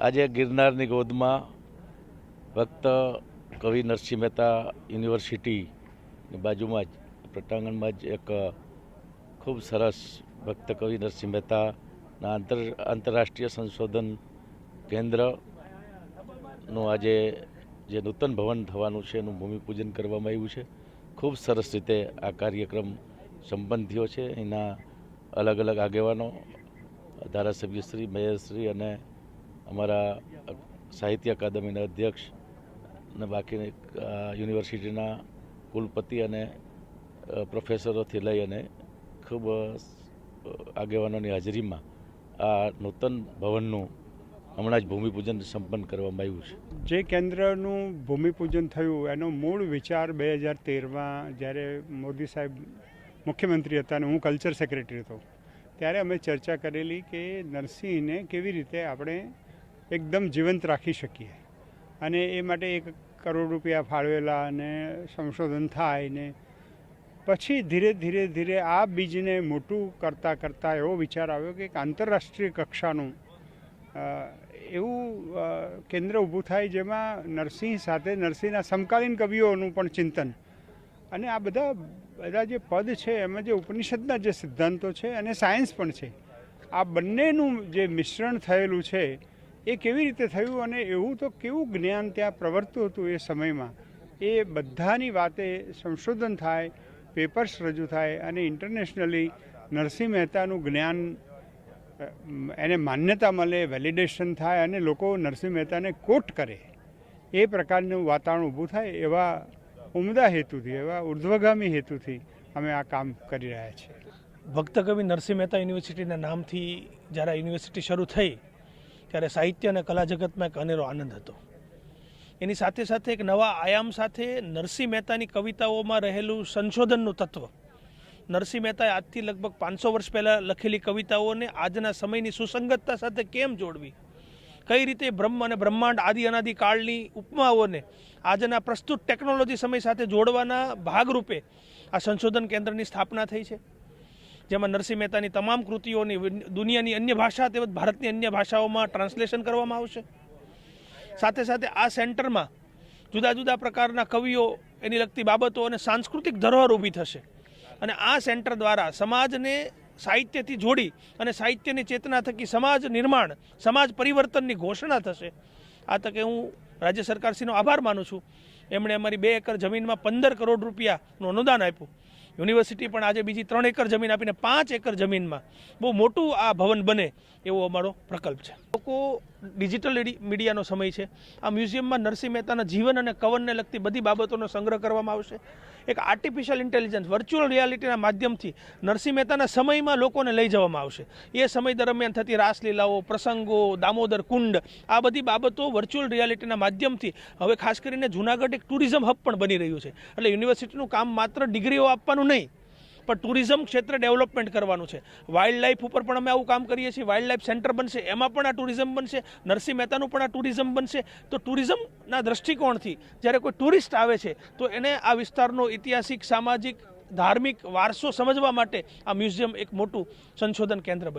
આજે ગિરનારની ગોદમાં ભક્ત કવિ નરસિંહ મહેતા યુનિવર્સિટીની બાજુમાં જ પ્રટાંગણમાં જ એક ખૂબ સરસ ભક્ત કવિ નરસિંહ મહેતાના આંતર આંતરરાષ્ટ્રીય સંશોધન કેન્દ્રનું આજે જે નૂતન ભવન થવાનું છે એનું ભૂમિપૂજન કરવામાં આવ્યું છે. ખૂબ સરસ રીતે આ કાર્યક્રમ સંપન્ન થયો છે. એના અલગ અલગ આગેવાનો ધારાસભ્યશ્રી મેયરશ્રી અને અમારા સાહિત્ય અકાદમીના અધ્યક્ષ અને બાકી યુનિવર્સિટીના કુલપતિ અને પ્રોફેસરોથી લઈ અને ખૂબ આગેવાનોની હાજરીમાં આ નૂતન ભવનનું હમણાં જ ભૂમિપૂજન સંપન્ન કરવામાં આવ્યું છે. જે કેન્દ્રનું ભૂમિપૂજન થયું, એનો મૂળ વિચાર બે હજાર તેરમાં જ્યારે મોદી સાહેબ મુખ્યમંત્રી હતા અને હું કલ્ચર સેક્રેટરી હતો, ત્યારે અમે ચર્ચા કરેલી કે નરસિંહને કેવી રીતે આપણે એકદમ જીવંત રાખી શકીએ. અને એ માટે એક કરોડ રૂપિયા ફાળવેલા અને સંશોધન થાય ને પછી ધીરે ધીરે ધીરે આ બીજને મોટું કરતાં કરતાં એવો વિચાર આવ્યો કે એક આંતરરાષ્ટ્રીય કક્ષાનું એવું કેન્દ્ર ઊભું થાય જેમાં નરસિંહ સાથે, નરસિંહના સમકાલીન કવિઓનું પણ ચિંતન. અને આ બધા બધા જે પદ છે, એમાં જે ઉપનિષદના જે સિદ્ધાંતો છે અને સાયન્સ પણ છે, આ બંનેનું જે મિશ્રણ થયેલું છે એ કેવી રીતે થયું અને એવું તો કેવું જ્ઞાન ત્યાં પ્રવર્તું હતું એ સમયમાં? એ બધાની વાતે સંશોધન થાય, પેપર્સ રજૂ થાય અને ઇન્ટરનેશનલી નરસિંહ મહેતાનું જ્ઞાન એને માન્યતા મળે વેલિડેશન થાય અને લોકો નરસિંહ મહેતાને કોટ કરે. એ પ્રકારનું વાતાવરણ ઊભું થાય એવા ઉમદા હેતુથી, એવા ઉર્ધ્વગામી હેતુથી અમે આ કામ કરી રહ્યા છીએ. ભક્ત કવિ નરસિંહ મહેતા યુનિવર્સિટીના નામથી જ્યારે યુનિવર્સિટી શરૂ થઈ ત્યારે સાહિત્ય અને કલા જગતમાં એક અનેરો આનંદ હતો. એની સાથે સાથે એક નવા આયામ સાથે નરસિંહ મહેતાની કવિતાઓમાં રહેલું સંશોધનનું તત્વ. નરસિંહ મહેતાએ આજથી લગભગ પાંચસો વર્ષ પહેલાં લખેલી કવિતાઓને આજના સમયની સુસંગતતા સાથે કેમ જોડવી? કઈ રીતે બ્રહ્મ અને બ્રહ્માંડ આદિ અનાદિ કાળની ઉપમાઓને આજના પ્રસ્તુત ટેકનોલોજી સમય સાથે જોડવાના ભાગરૂપે આ સંશોધન કેન્દ્રની સ્થાપના થઈ છે? જેમાં નરસિંહ મહેતાની તમામ કૃતિઓની દુનિયાની અન્ય ભાષા તેમજ ભારતની અન્ય ભાષાઓમાં ટ્રાન્સલેશન કરવામાં આવશે. સાથે સાથે આ સેન્ટરમાં જુદા જુદા પ્રકારના કવિઓ એની લગતી બાબતો અને સાંસ્કૃતિક ધરોહર ઊભી થશે. અને આ સેન્ટર દ્વારા સમાજને સાહિત્યથી જોડી અને સાહિત્યની ચેતના થકી સમાજ નિર્માણ, સમાજ પરિવર્તનની ઘોષણા થશે. આ તકે હું રાજ્ય સરકારશ્રીનો આભાર માનું છું. એમણે અમારી બે એકર જમીનમાં પંદર કરોડ રૂપિયાનું અનુદાન આપ્યું. યુનિવર્સિટી પણ આજે બીજી ત્રણ એકર જમીન આપીને પાંચ એકર જમીનમાં બહુ મોટું આ ભવન બને એવો અમારો પ્રકલ્પ છે. લોકો ડિજિટલ મીડિયાનો સમય છે. આ મ્યુઝિયમમાં નરસિંહ મહેતાના જીવન અને કવનને લગતી બધી બાબતોનો સંગ્રહ કરવામાં આવશે. એક આર્ટિફિશિયલ ઇન્ટેલિજન્સ વર્ચ્યુઅલ રિયાલિટીના માધ્યમથી નરસિંહ મહેતાના સમયમાં લોકોને લઈ જવામાં આવશે. એ સમય દરમિયાન થતી રાસલીલાઓ, પ્રસંગો, દામોદર કુંડ, આ બધી બાબતો વર્ચ્યુઅલ રિયાલિટીના માધ્યમથી હવે ખાસ કરીને જૂનાગઢ એક ટુરિઝમ હબ પણ બની રહ્યું છે. એટલે યુનિવર્સિટીનું કામ માત્ર ડિગ્રીઓ આપવાનું નહીં પણ ટુરિઝમ ક્ષેત્રે ડેવલપમેન્ટ કરવાનું છે. વાઇલ્ડ લાઈફ ઉપર પણ અમે આવું કામ કરીએ છીએ. વાઇલ્ડ લાઈફ સેન્ટર બનશે, એમાં પણ આ ટુરિઝમ બનશે, નરસિંહ મહેતાનું પણ આ ટુરિઝમ બનશે. તો ટુરિઝમના દ્રષ્ટિકોણથી જ્યારે કોઈ ટુરિસ્ટ આવે છે, તો એને આ વિસ્તારનો ઐતિહાસિક, સામાજિક, ધાર્મિક વારસો સમજવા માટે આ મ્યુઝિયમ એક મોટું સંશોધન કેન્દ્ર